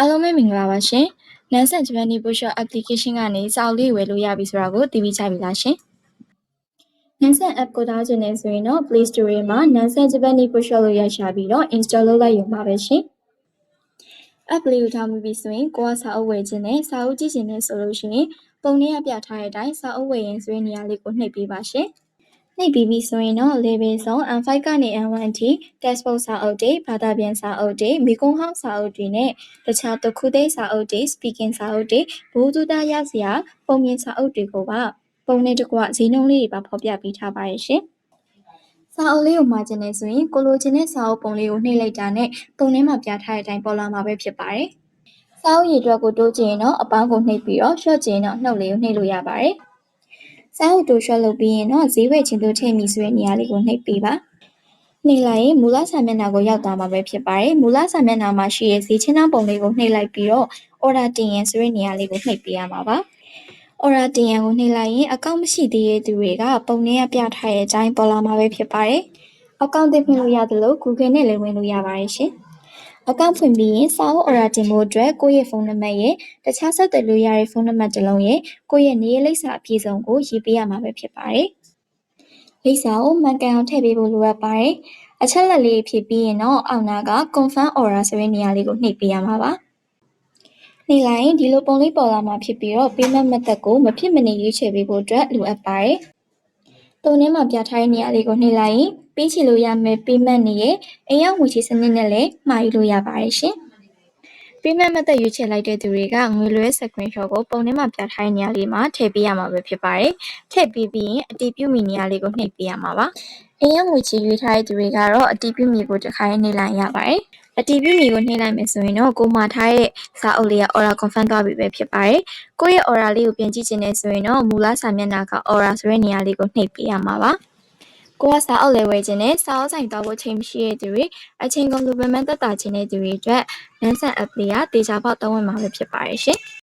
အားလုံးပဲမင်္ဂလာပါရှင်။ Nansen Japanese Bookshop application ကနေစာအုပ်လေးဝယ်လို့ရပြီဆိုတာကိုသိပြီးကြပြီလားရှင်။ Nansen app ကိုထားခြင်းနဲ့ဆိုရင်တော့ Play Store မှာ Nansen Japanese Bookshop လို့ရိုက်ရှာပြီးတော့ install လုပ်လိုက်ရုံပါပဲရှင်။ app လေးကိုထားမိပြီဆိုရင်ကိုကစာအုပ်ဝယ်ခြင်းနဲ့စာအုပ်ကြည့်ခြင်းနဲ့ဆိုလို့ရှိရင်ပုံထဲကပြထားတဲ့အတိုင်းစာအုပ်ဝယ်ရင်ဆိုတဲ့နေရာလေးကိုနှိပ်ပေးပါရှင်။ နှိပ်ပြီးပြီဆိုရင်တော့ level ဆုံး M5 ကနေ M1 အထိ textbook စာအုပ်တွေဘာသာပြန်စာအုပ်တွေမိကုံးဟောင်းစာအုပ်တွေနဲ့တခြားတခုသိစာအုပ်တွေ speaking စာအုပ်တွေဘိုးသူသားရစရာပုံမြင်စာအုပ်တွေကိုပါပုံနဲ့တကွဈေးနှုန်းလေးတွေပါဖော်ပြပေးထားပါရဲ့ရှင်။စာအုပ်လေးကိုမှာခြင်းနဲ့ဆိုရင်ကိုလိုချင်တဲ့စာအုပ်ပုံလေးကိုနှိပ်လိုက်တာနဲ့ပုံထဲမှာပြထားတဲ့အတိုင်းပေါ်လာမှာပဲဖြစ်ပါတယ်။စာအုပ်ရည်အတွက်ကိုတိုးချင်ရင်တော့အပေါင်းကိုနှိပ်ပြီးတော့ short ချင်ရင်တော့နှုတ်လေးကိုနှိပ်လို့ရပါတယ်။ စာအုပ်တိုး short လုပ်ပြီးရင်တော့ဈေးဝယ်ခြင်းတို့ထည့်မိဆိုတဲ့နေရာလေးကိုနှိပ်ပေးပါ။နှိပ်လိုက်ရင်မူလစာမျက်နှာကိုရောက်သွားမှာပဲဖြစ်ပါတယ်။မူလစာမျက်နှာမှာရှိတဲ့ဈေးချင်းနှောင်းပုံလေးကိုနှိပ်လိုက်ပြီးတော့ order တင်ရန်ဆိုတဲ့နေရာလေးကိုနှိပ်ပေးရမှာပါ။ order တင်ရန်ကိုနှိပ်လိုက်ရင်အကောင့်မရှိသေးတဲ့သူတွေကပုံထဲကပြထားတဲ့အတိုင်းပေါ်လာမှာပဲဖြစ်ပါတယ်။အကောင့်သစ်ဖွင့်လို့ရသလို Google နဲ့လည်းဝင်လို့ရပါတယ်ရှင်။ အကောင့်ဖွင့်ပြီးရင်စာအုပ် order တင်ဖို့အတွက်ကိုယ့်ရဲ့ဖုန်းနံပါတ်ရဲ့တခြားဆက်သွယ်လို့ရတဲ့ဖုန်းနံပါတ်တစ်လုံးရဲ့ကိုယ့်ရဲ့နေရာလိပ်စာအပြည့်စုံကိုရေးပေးရမှာပဲဖြစ်ပါတယ်။လိပ်စာကိုမှန်ကန်အောင်ထည့်ပေးဖို့လိုအပ်ပါတယ်။အချက်လက်လေးဖြည့်ပြီးရင်တော့အောက်နာက confirm order ဆိုတဲ့နေရာလေးကိုနှိပ်ပေးရမှာပါ။နှိပ်လိုက်ရင်ဒီလိုပုံလေးပေါ်လာမှာဖြစ်ပြီးတော့ payment method ကိုမဖြစ်မနေရွေးချယ်ပေးဖို့အတွက်လိုအပ်ပါတယ်။ ပုံထဲမှာပြထားတဲ့နေရာလေးကိုနှိပ်လိုက်ရင်ပေးချေလို့ရမယ့် payment တွေရဲ့အိမ်ရောက်ငွေချေစနစ်နဲ့လည်းမှာယူလို့ရပါတယ်ရှင်။ payment method ရွေးချယ်လိုက်တဲ့သူတွေကငွေလွှဲ screenshot ကိုပုံထဲမှာပြထားတဲ့နေရာလေးမှာထည့်ပေးရမှာပဲဖြစ်ပါတယ်။ထည့်ပေးပြီးရင်အတည်ပြုမိနေရာလေးကိုနှိပ်ပေးရမှာပါ။အိမ်ရောက်ငွေချေရွေးထားတဲ့သူတွေကတော့အတည်ပြုမိကိုတစ်ခါရေးနှိပ်လိုက်ရပါတယ်။အတည်ပြုမိကိုနှိပ်လိုက်မယ်ဆိုရင်တော့ကိုမှာထားတဲ့စာအုပ်လေးက order confirm သွားပြီပဲဖြစ်ပါတယ်။ကိုယ့်ရဲ့ order လေးကိုပြန်ကြည့်ချင်နေဆိုရင်တော့မူလစာမျက်နှာက order ဆိုတဲ့နေရာလေးကိုနှိပ်ပေးရမှာပါ။ ကိုကစာအုပ်လဲဝယ်ခြင်းနဲ့စာအုပ်ဆိုင်သွားဖို့ချိန်မရှိတဲ့သူတွေအချိန်ကုန်လူပင်ပန်းတက်တာခြင်းတဲ့သူတွေအတွက် Nansen app လေးကတေချာပေါက်သုံးဝင်မှာပဲဖြစ်ပါတယ်ရှင်။